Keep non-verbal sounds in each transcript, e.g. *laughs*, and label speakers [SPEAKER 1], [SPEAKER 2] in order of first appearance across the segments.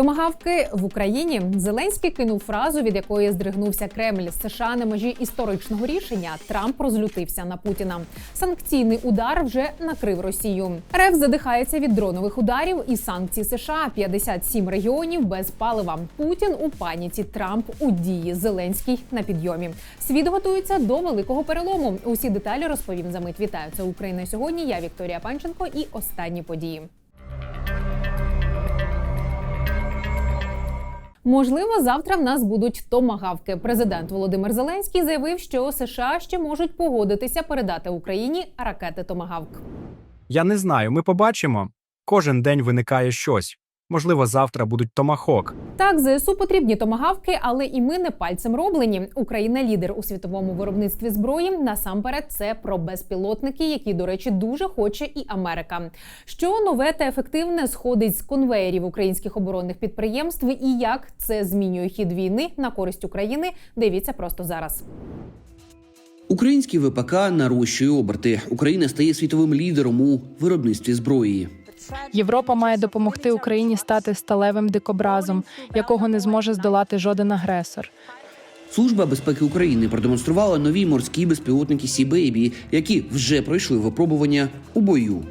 [SPEAKER 1] Томагавки в Україні Зеленський кинув фразу, від якої здригнувся Кремль. США на межі історичного рішення. Трамп розлютився на Путіна. Санкційний удар вже накрив Росію. РФ задихається від дронових ударів і санкцій США. 57 регіонів без палива. Путін у паніці. Трамп у дії. Зеленський на підйомі. Світ готується до великого перелому. Усі деталі розповім за мить. Вітаю це Україна сьогодні. Я Вікторія Панченко і останні події. Можливо, завтра в нас будуть томагавки. Президент Володимир Зеленський заявив, що США ще можуть погодитися передати Україні ракети Томагавк.
[SPEAKER 2] Я не знаю, ми побачимо. Кожен день виникає щось. Можливо, завтра будуть томахок.
[SPEAKER 1] Так, ЗСУ потрібні томагавки, але і ми не пальцем роблені. Україна лідер у світовому виробництві зброї. Насамперед, це про безпілотники, які, до речі, дуже хоче і Америка. Що нове та ефективне сходить з конвеєрів українських оборонних підприємств, і як це змінює хід війни на користь України? Дивіться просто зараз.
[SPEAKER 3] Український ВПК нарощує оберти. Україна стає світовим лідером у виробництві зброї.
[SPEAKER 4] Європа має допомогти Україні стати сталевим дикобразом, якого не зможе здолати жоден агресор.
[SPEAKER 3] Служба безпеки України продемонструвала нові морські безпілотники Сі-Бейбі, які вже пройшли випробування у бою.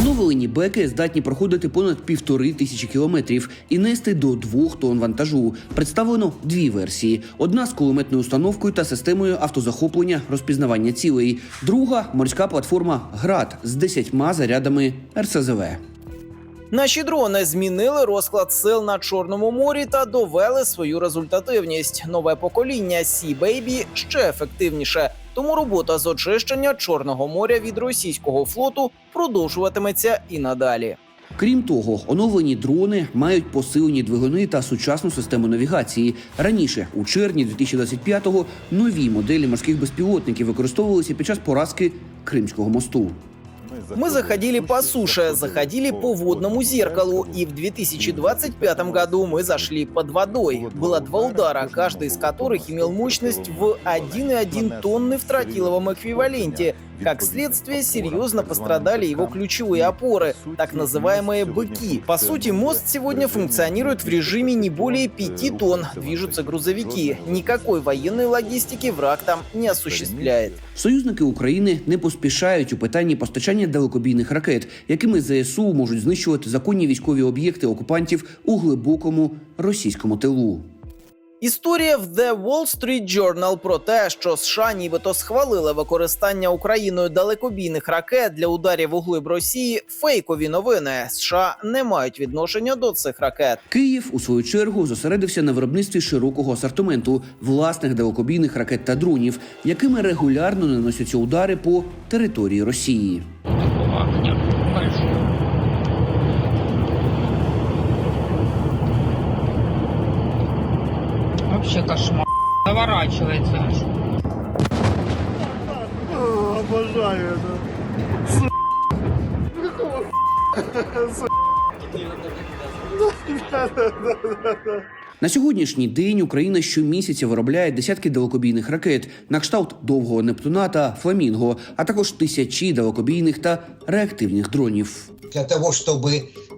[SPEAKER 3] Оновлені беки здатні проходити понад півтори тисячі кілометрів і нести до двох тонн вантажу. Представлено дві версії: одна з кулеметною установкою та системою автозахоплення розпізнавання цілей. Друга морська платформа ГРАД з десятьма зарядами РСЗВ.
[SPEAKER 5] Наші дрони змінили розклад сил на Чорному морі та довели свою результативність. Нове покоління Sea Baby ще ефективніше. Тому робота з очищення Чорного моря від російського флоту продовжуватиметься і надалі.
[SPEAKER 3] Крім того, оновлені дрони мають посилені двигуни та сучасну систему навігації. Раніше, у червні 2025-го, нові моделі морських безпілотників використовувалися під час поразки Кримського мосту.
[SPEAKER 5] Мы заходили по суше, заходили по водному зеркалу, и в 2025 году мы зашли под водой. Было два удара, каждый из которых имел мощность в 1,1 тонны в тротиловом эквиваленте. Как следствие, серьезно пострадали его ключевые опоры, так называемые «быки». По сути, мост сегодня функционирует в режиме не более 5 тонн. Движутся грузовики. Никакой военной логистики враг там не осуществляет.
[SPEAKER 3] Союзники України не поспішають у питанні постачання далекобійних ракет, якими ЗСУ можуть знищувати законні військові об'єкти окупантів у глибокому російському тилу.
[SPEAKER 5] Історія в The Wall Street Journal про те, що США нібито схвалили використання Україною далекобійних ракет для ударів у глиб Росії. Фейкові новини США не мають відношення до цих ракет.
[SPEAKER 3] Київ у свою чергу зосередився на виробництві широкого асортименту власних далекобійних ракет та дронів, якими регулярно наносяться удари по території Росії.
[SPEAKER 6] кошмар. Заворачивается аж.
[SPEAKER 7] Обожаю это.
[SPEAKER 3] На сьогоднішній день Україна щомісяця виробляє десятки далекобійних ракет на кшталт довгого Нептуна та Фламінго, а також тисячі далекобійних та реактивних дронів.
[SPEAKER 8] для того, чтобы э,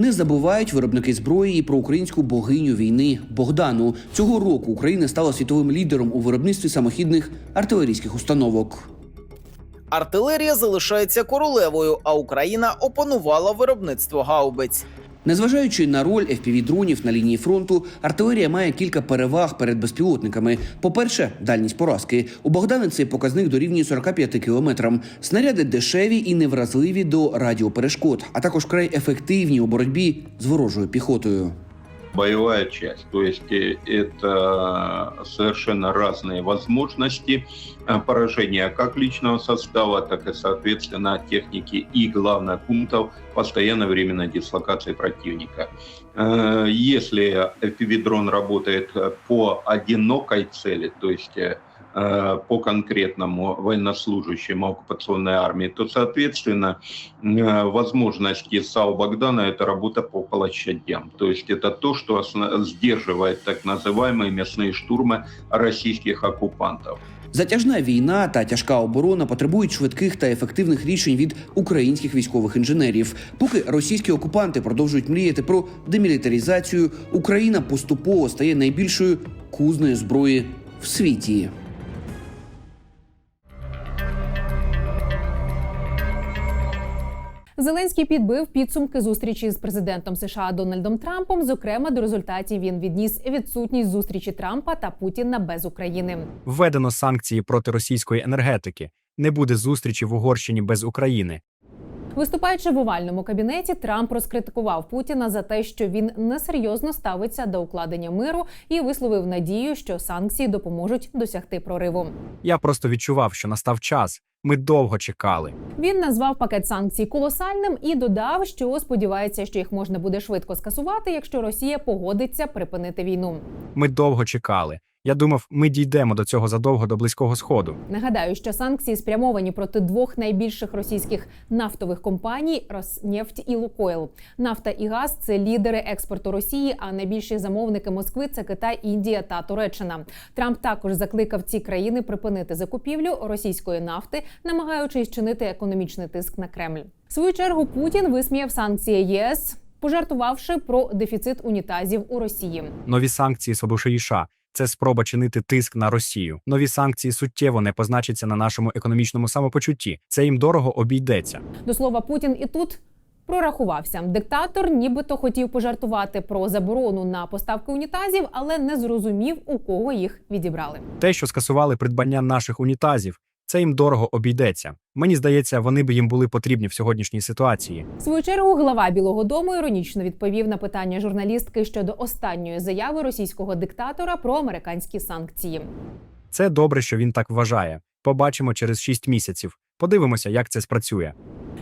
[SPEAKER 3] Не забувають виробники зброї і про українську богиню війни Богдану. Цього року Україна стала світовим лідером у виробництві самохідних артилерійських установок.
[SPEAKER 5] Артилерія залишається королевою, а Україна опанувала виробництво гаубиць.
[SPEAKER 3] Незважаючи на роль FPV-дронів на лінії фронту, артилерія має кілька переваг перед безпілотниками. По-перше, дальність поразки. У Богдана цей показник дорівнює 45 кілометрам. Снаряди дешеві і невразливі до радіоперешкод, а також край ефективні у боротьбі з ворожою піхотою.
[SPEAKER 9] Боевая часть. То есть э, это совершенно разные возможности э, поражения как личного состава, так и, соответственно, техники и, главное, пунктов постоянной временной дислокации противника. Э, Если FPV-дрон работает по одинокой цели, то есть по конкретному военнослужащему оккупационной армии, то, соответственно, э, возможности САУ Богдана – это работа по площадям. То есть это то, что осно- сдерживает так называемые мясные штурмы российских оккупантов.
[SPEAKER 3] Затяжна війна та тяжка оборона потребують швидких та ефективних рішень від українських військових інженерів. Поки російські окупанти продовжують мріяти про демілітаризацію, Україна поступово стає найбільшою кузнею зброї в світі.
[SPEAKER 1] Зеленський підбив підсумки зустрічі з президентом США Дональдом Трампом. Зокрема, до результатів він відніс відсутність зустрічі Трампа та Путіна без України.
[SPEAKER 2] Введено санкції проти російської енергетики. Не буде зустрічі в Угорщині без України.
[SPEAKER 1] Виступаючи в овальному кабінеті, Трамп розкритикував Путіна за те, що він несерйозно ставиться до укладення миру і висловив надію, що санкції допоможуть досягти прориву.
[SPEAKER 2] Я просто відчував, що настав час. Ми довго чекали.
[SPEAKER 1] Він назвав пакет санкцій колосальним і додав, що сподівається, що їх можна буде швидко скасувати, якщо Росія погодиться припинити війну.
[SPEAKER 2] Ми довго чекали. Я думав, ми дійдемо до цього задовго до близького сходу.
[SPEAKER 1] Нагадаю, що санкції спрямовані проти двох найбільших російських нафтових компаній Роснефть і Лукойл. Нафта і газ це лідери експорту Росії. А найбільші замовники Москви це Китай, Індія та Туреччина. Трамп також закликав ці країни припинити закупівлю російської нафти, намагаючись чинити економічний тиск на Кремль. В свою чергу Путін висміяв санкції ЄС, пожартувавши про дефіцит унітазів у Росії.
[SPEAKER 2] Нові санкції Собушеїша – це спроба чинити тиск на Росію. Нові санкції суттєво не позначаться на нашому економічному самопочутті. Це їм дорого обійдеться.
[SPEAKER 1] До слова, Путін і тут прорахувався. Диктатор нібито хотів пожартувати про заборону на поставки унітазів, але не зрозумів, у кого їх відібрали.
[SPEAKER 2] Те, що скасували придбання наших унітазів, це їм дорого обійдеться. Мені здається, вони б їм були потрібні в сьогоднішній ситуації.
[SPEAKER 1] В свою чергу глава Білого Дому іронічно відповів на питання журналістки щодо останньої заяви російського диктатора про американські санкції.
[SPEAKER 2] Це добре, що він так вважає. Побачимо через 6 місяців. Подивимося, як це спрацює.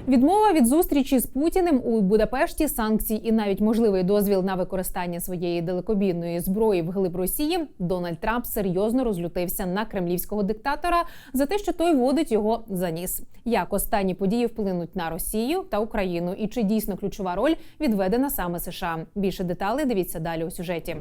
[SPEAKER 1] Відмова від зустрічі з Путіним у Будапешті, санкцій і навіть можливий дозвіл на використання своєї далекобійної зброї в глиб Росії. Дональд Трамп серйозно розлютився на кремлівського диктатора за те, що той водить його за ніс. Як останні події вплинуть на Росію та Україну, і чи дійсно ключова роль відведена саме США? Більше деталей дивіться далі у сюжеті.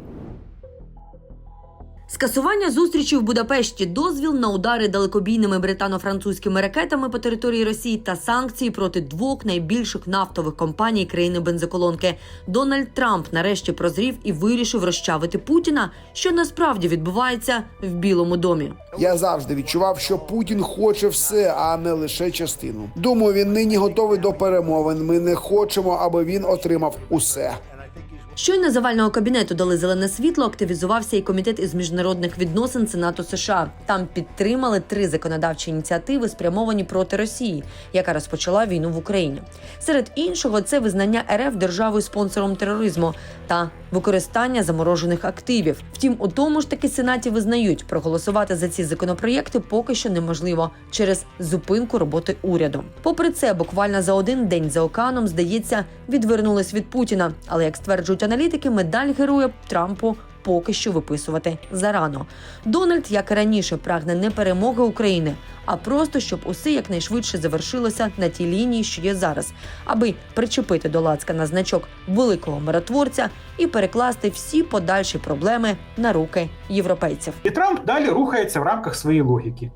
[SPEAKER 10] Скасування зустрічі в Будапешті, дозвіл на удари далекобійними британо-французькими ракетами по території Росії та санкції проти двох найбільших нафтових компаній країни бензоколонки. Дональд Трамп нарешті прозрів і вирішив розчавити Путіна, що насправді відбувається в Білому домі.
[SPEAKER 11] Я завжди відчував, що Путін хоче все, а не лише частину. Думаю, він нині готовий до перемовин. Ми не хочемо, аби він отримав усе.
[SPEAKER 10] Щойно завального кабінету дали зелене світло, активізувався і комітет із міжнародних відносин Сенату США. Там підтримали три законодавчі ініціативи, спрямовані проти Росії, яка розпочала війну в Україні. Серед іншого, це визнання РФ державою спонсором тероризму та використання заморожених активів. Втім, у тому ж таки сенаті визнають, проголосувати за ці законопроєкти поки що неможливо через зупинку роботи уряду. Попри це, буквально за один день за океаном, здається, відвернулись від Путіна. Але як стверджують аналітики, медаль героя Трампу. Поки що виписувати зарано. Дональд, як і раніше, прагне не перемоги України, а просто щоб усе якнайшвидше завершилося на тій лінії, що є зараз, аби причепити до лацка на значок великого миротворця і перекласти всі подальші проблеми на руки європейців.
[SPEAKER 12] І Трамп далі рухається в рамках своєї логіки.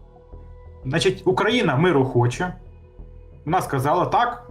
[SPEAKER 12] Значить, Україна миру хоче. Вона сказала так,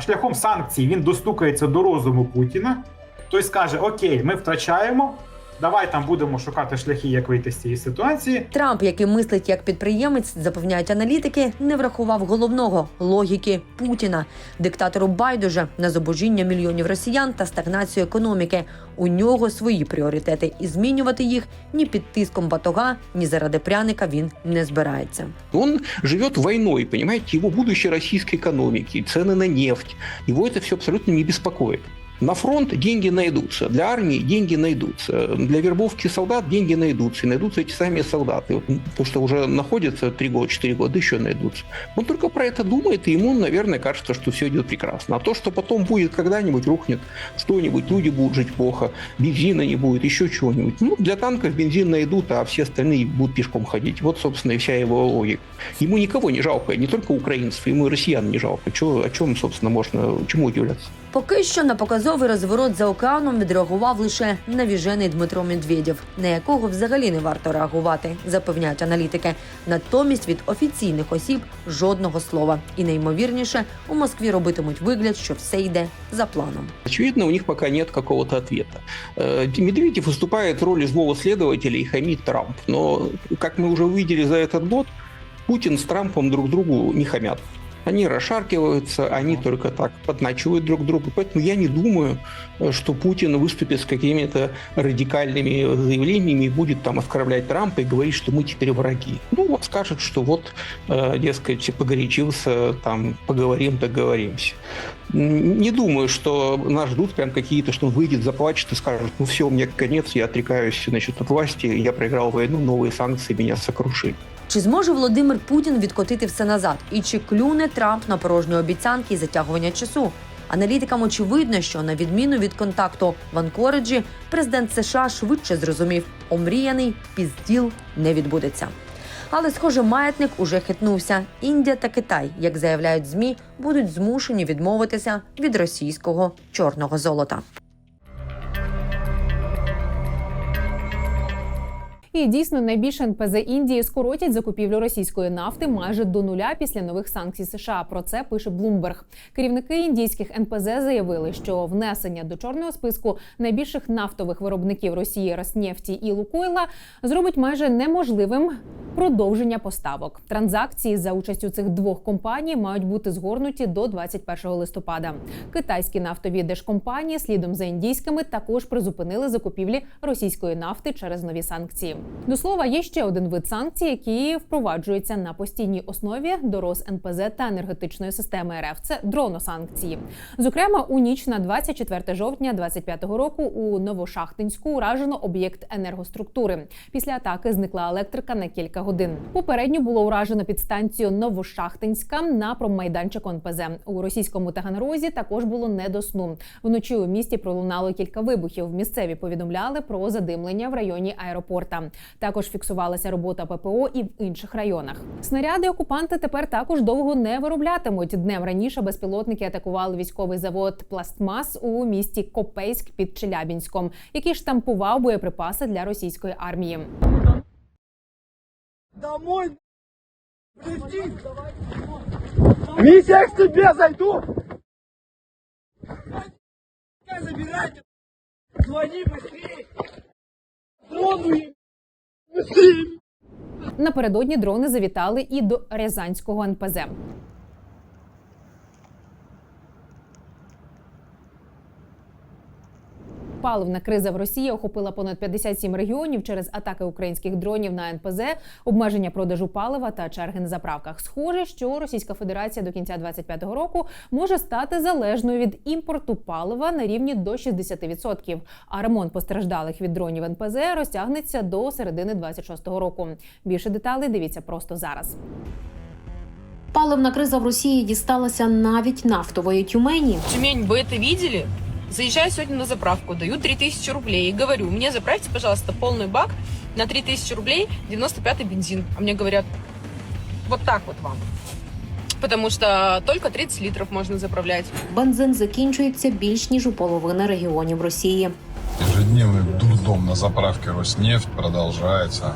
[SPEAKER 12] шляхом санкцій він достукається до розуму Путіна, той скаже: Окей, ми втрачаємо, давай там будемо шукати шляхи, як вийти з цієї ситуації.
[SPEAKER 10] Трамп, який мислить як підприємець, запевняють аналітики, не врахував головного логіки Путіна, диктатору байдуже на зубожіння мільйонів росіян та стагнацію економіки. У нього свої пріоритети, і змінювати їх ні під тиском батога, ні заради пряника він не збирається.
[SPEAKER 13] Он живет войной, понимаете, его будущее российской экономики, цены на нефть, его это все абсолютно не беспокоит. На фронт деньги найдутся, для армии деньги найдутся, для вербовки солдат деньги найдутся, и найдутся эти сами солдаты, потому что уже находятся 3 года, 4 года, еще найдутся. Он только про это думает, и ему, наверное, кажется, что все идет прекрасно. А то, что потом будет когда-нибудь, рухнет что-нибудь, люди будут жить плохо, бензина не будет, еще чего-нибудь. Ну, для танков бензин найдут, а все остальные будут пешком ходить. Вот, собственно, и вся его логика. Ему никого не жалко, не только украинцев, ему и россиян не жалко. Чё, о чем, собственно, можно, чему удивляться?
[SPEAKER 10] Поки що на показовий розворот за океаном відреагував лише навіжений Дмитро Медведєв, на якого взагалі не варто реагувати, запевняють аналітики. Натомість від офіційних осіб жодного слова. І найімовірніше у Москві робитимуть вигляд, що все йде за планом.
[SPEAKER 13] Очевидно, у них пока нет какого-то ответа. Э, Медведев выступает в роли злого следователя и хамит Трамп. Но, как мы уже увидели за этот год, Путин с Трампом друг другу не хамят. Они расшаркиваются, они только так подначивают друг друга. Поэтому я не думаю, что Путин выступит с какими-то радикальными заявлениями и будет там оскорблять Трампа и говорить, что мы теперь враги. Ну вот скажет, что вот, э, дескать, погорячился, там поговорим, договоримся. Не думаю, что нас ждут прям какие-то, что он выйдет, заплачет и скажет, ну все, мне конец, я отрекаюсь значит, от власти, я проиграл войну, новые санкции меня сокрушили.
[SPEAKER 10] Чи зможе Володимир Путін відкотити все назад? І чи клюне Трамп на порожні обіцянки і затягування часу? Аналітикам очевидно, що на відміну від контакту в Анкориджі, президент США швидше зрозумів, омріяний пізділ не відбудеться. Але, схоже, маятник уже хитнувся. Індія та Китай, як заявляють змі, будуть змушені відмовитися від російського чорного золота.
[SPEAKER 1] І дійсно найбільше НПЗ Індії скоротять закупівлю російської нафти майже до нуля після нових санкцій США. Про це пише Bloomberg. Керівники індійських НПЗ заявили, що внесення до чорного списку найбільших нафтових виробників Росії Роснефті і Лукойла зробить майже неможливим продовження поставок. Транзакції за участю цих двох компаній мають бути згорнуті до 21 листопада. Китайські нафтові держкомпанії слідом за індійськими також призупинили закупівлі російської нафти через нові санкції. До слова, є ще один вид санкцій, які впроваджуються на постійній основі до роз НПЗ та енергетичної системи РФ. Це дроносанкції. Зокрема, у ніч на 24 жовтня 2025 року у Новошахтинську уражено об'єкт енергоструктури. Після атаки зникла електрика на кілька годин. Попередньо було уражено підстанцію Новошахтинська на промайданчику НПЗ. У російському Таганрозі також було не до сну. Вночі у місті пролунало кілька вибухів. Місцеві повідомляли про задимлення в районі аеропорта. Також фіксувалася робота ППО і в інших районах. Снаряди окупанти тепер також довго не вироблятимуть. Днем раніше безпілотники атакували військовий завод Пластмас у місті Копейськ під Челябінськом, який штампував боєприпаси для російської армії.
[SPEAKER 7] Домой! Миссия к тебе зайду! Забирайте! Звони быстрее! Быстрее!
[SPEAKER 1] Напередодні дрони завітали і до Рязанського НПЗ. Паливна криза в Росії охопила понад 57 регіонів через атаки українських дронів на НПЗ, обмеження продажу палива та черги на заправках. Схоже, що Російська Федерація до кінця 2025 року може стати залежною від імпорту палива на рівні до 60%. А ремонт постраждалих від дронів НПЗ розтягнеться до середини 26-го року. Більше деталей дивіться просто зараз.
[SPEAKER 14] Паливна криза в Росії дісталася навіть нафтової тюмені.
[SPEAKER 6] Тюмень, вы это видели? Заезжаю сегодня на заправку, даю 3000 рублей и говорю, мне заправьте, пожалуйста, полный бак на 3000 рублей 95-й бензин. А мне говорят, вот так вот вам. Потому что только 30 литров можно заправлять.
[SPEAKER 14] Бензин закінчується більш ніж у половини регіонів Росії.
[SPEAKER 15] Ежедневный дурдом на заправке Роснефть продолжается.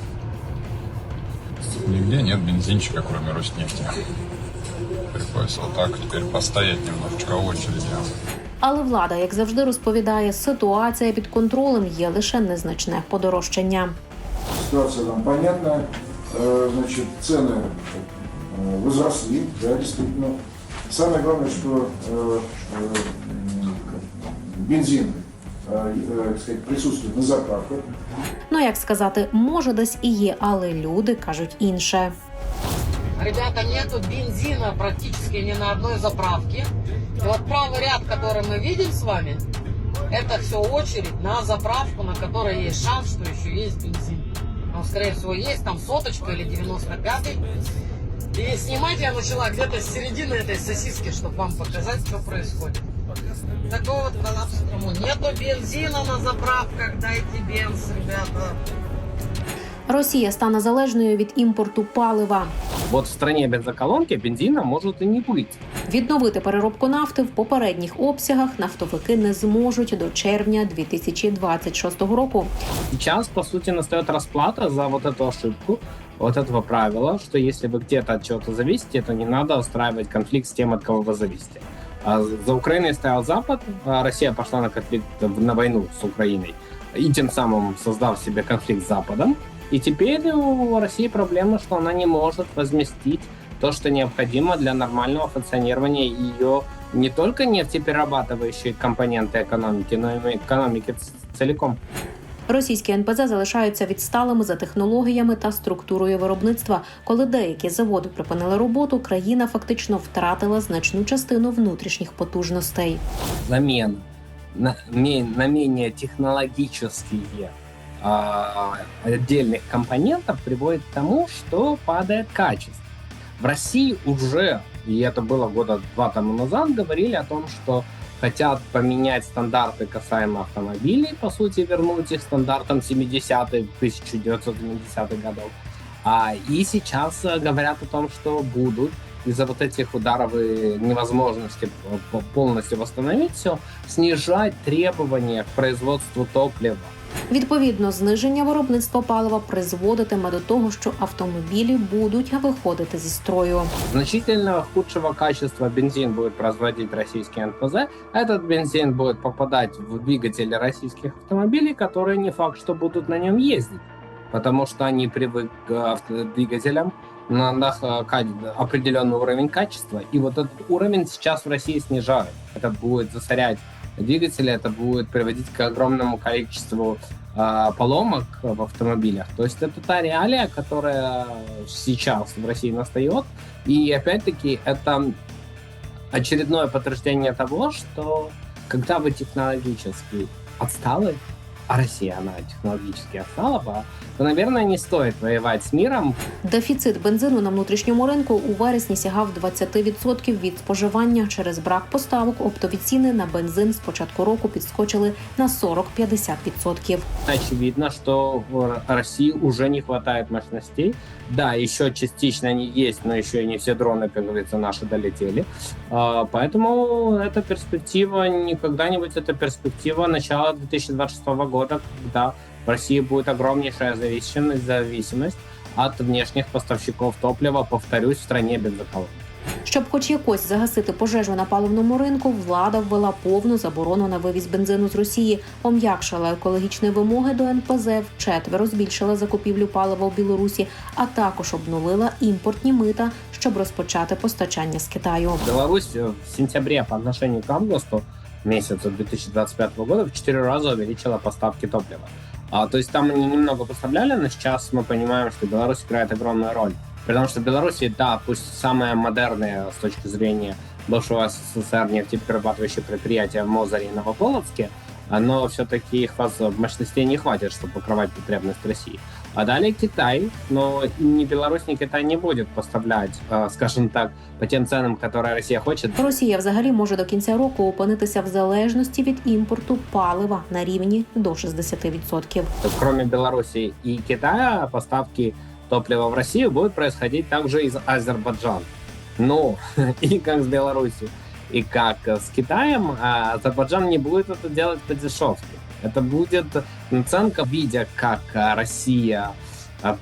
[SPEAKER 15] Нигде нет бензинчика, кроме Роснефти. Приходится вот так теперь постоять немножечко в очереди.
[SPEAKER 14] Але влада, як завжди, розповідає, ситуація під контролем є лише незначне подорожчання.
[SPEAKER 16] Ситуация там понятная. Э, Значит, цены э, возросли, да, действительно. Самое главное, что э, э, м, бензин э, э, так сказать, присутствует на заправках.
[SPEAKER 14] Ну як сказати, може десь і є, але люди кажуть інше.
[SPEAKER 17] Ребята, нету бензина практически ни на одной заправке. И вот правый ряд, который мы видим с вами, это все очередь на заправку, на которой есть шанс, что еще есть бензин. Он, скорее всего, есть там соточка или 95-й. И снимать я начала где-то с середины этой сосиски, чтобы вам показать, что происходит. Такой вот коллапс в Крыму. Нету бензина на заправках, дайте бенз, ребята.
[SPEAKER 14] Росія стане залежною від імпорту палива.
[SPEAKER 18] Вот в стране бензоколонки бензина может и не быть.
[SPEAKER 14] Відновити переробку нафти в попередніх обсягах нафтовики не зможуть до червня 2026 року.
[SPEAKER 18] Сейчас, по сути, настает расплата за вот эту ошибку, вот этого правила, что если вы где-то от чего-то зависите, то не надо устраивать конфликт с тем, от кого вы зависите. А За Украиной стоял Запад, а Россия пошла на конфликт, на войну с Украиной, и тем самым создав себе конфликт с Западом. И теперь у России проблема, что она не может возместить то, что необходимо для нормального функционирования ее не только нефтеперерабатывающей компоненты экономики, но и экономики ц- целиком.
[SPEAKER 14] Російські НПЗ залишаються відсталими за технологіями та структурою виробництва. Коли деякі заводи припинили роботу, країна фактично втратила значну частину внутрішніх потужностей.
[SPEAKER 18] замен на, ме- на менее технологические а, отдельных компонентов приводит к тому, что падает качество. В России уже, и это было года два тому назад, говорили о том, что хотят поменять стандарты касаемо автомобилей, по сути, вернуть их стандартам 70-х, 1970-х годов. А, и сейчас э, говорят о том, что будут из-за вот этих ударов и невозможности полностью восстановить все, снижать требования к производству топлива.
[SPEAKER 14] Відповідно, зниження виробництва палива призводитиме до того, що автомобілі будуть виходити зі строю.
[SPEAKER 18] Значительно худшего качества бензин будет производить российский НПЗ. Этот бензин будет попадать в двигатели российских автомобилей, которые не факт, что будут на нем ездить. Потому что они привык к авто- двигателям на, на х- ка- определенный уровень качества. И вот этот уровень сейчас в России снижают. Это будет засорять двигатели, это будет приводить к огромному количеству а, поломок в автомобилях. То есть это та реалия, которая сейчас в России настает. И опять-таки это очередное подтверждение того, что когда вы технологически отсталы, а Россия, она технологически отстала, ба, то, наверное, не стоит воевать с миром,
[SPEAKER 14] Дефіцит бензину на внутрішньому ринку у вересні сягав 20% від споживання. Через брак поставок оптові ціни на бензин з початку року підскочили на 40-50%.
[SPEAKER 18] очевидно, что в России уже не хватает мощностей. Да, еще частично они есть, но еще и не все дроны, как говорится, наши долетели. А, Поэтому эта перспектива, не когда-нибудь это перспектива начала 2026 года, когда в России будет огромнейшая зависимость, зависимость от внешних поставщиков топлива, повторюсь, в стране бензоколонок.
[SPEAKER 14] Щоб хоч якось загасити пожежу на паливному ринку, влада ввела повну заборону на вивіз бензину з Росії, пом'якшила екологічні вимоги до НПЗ, вчетверо збільшила закупівлю палива в Білорусі, а також обнулила імпортні мита, щоб розпочати постачання з Китаю.
[SPEAKER 18] Беларусь э, в сентябре по отношению к августу месяцу 2025 года в 4 раза увеличила поставки топлива. А, то есть там они немного поставляли, но сейчас мы понимаем, что Беларусь играет огромную роль. Потому что в Беларуси, да, пусть самое модерное с точки зрения бывшего СССР нефтеперерабатывающее предприятие в Мозыре и Новополоцке, а, но все-таки их мощностей не хватит, чтобы покрывать потребность России. А далее Китай, но ни Беларусь, ни Китай не будет поставлять, э, скажем так, по тем ценам, которые Россия хочет.
[SPEAKER 14] Росія взагалі може до кінця року опинитися в залежності від імпорту палива на рівні до 60%.
[SPEAKER 18] Кроме Беларуси и Китая, поставки топлива в Россию будут происходить также из Азербайджана. Но *laughs* и как с Беларусью, и как с Китаем, а Азербайджан не будет это делать по дешевке. Это будет наценка, видя, как Россия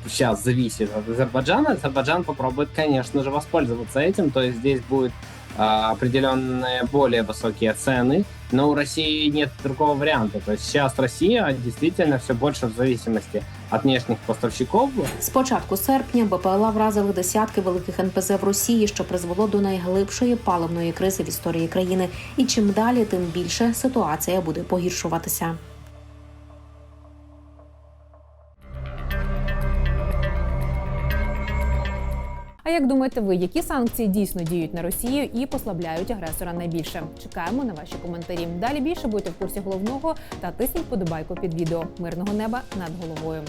[SPEAKER 18] сейчас зависит от Азербайджана, Азербайджан попробует, конечно же, воспользоваться этим. То есть здесь будет определенные более высокие цены, но у России нет другого варианта. То есть сейчас Россия действительно все больше в зависимости от внешних поставщиков.
[SPEAKER 14] З початку серпня БПЛА вразили десятки великих НПЗ в Росії, що призвело до найглибшої паливної кризи в історії країни. І чим далі, тим більше ситуація буде погіршуватися.
[SPEAKER 1] Як думаєте ви, які санкції дійсно діють на Росію і послабляють агресора найбільше? Чекаємо на ваші коментарі. Далі більше будьте в курсі головного та тисніть подобайку під відео. Мирного неба над головою.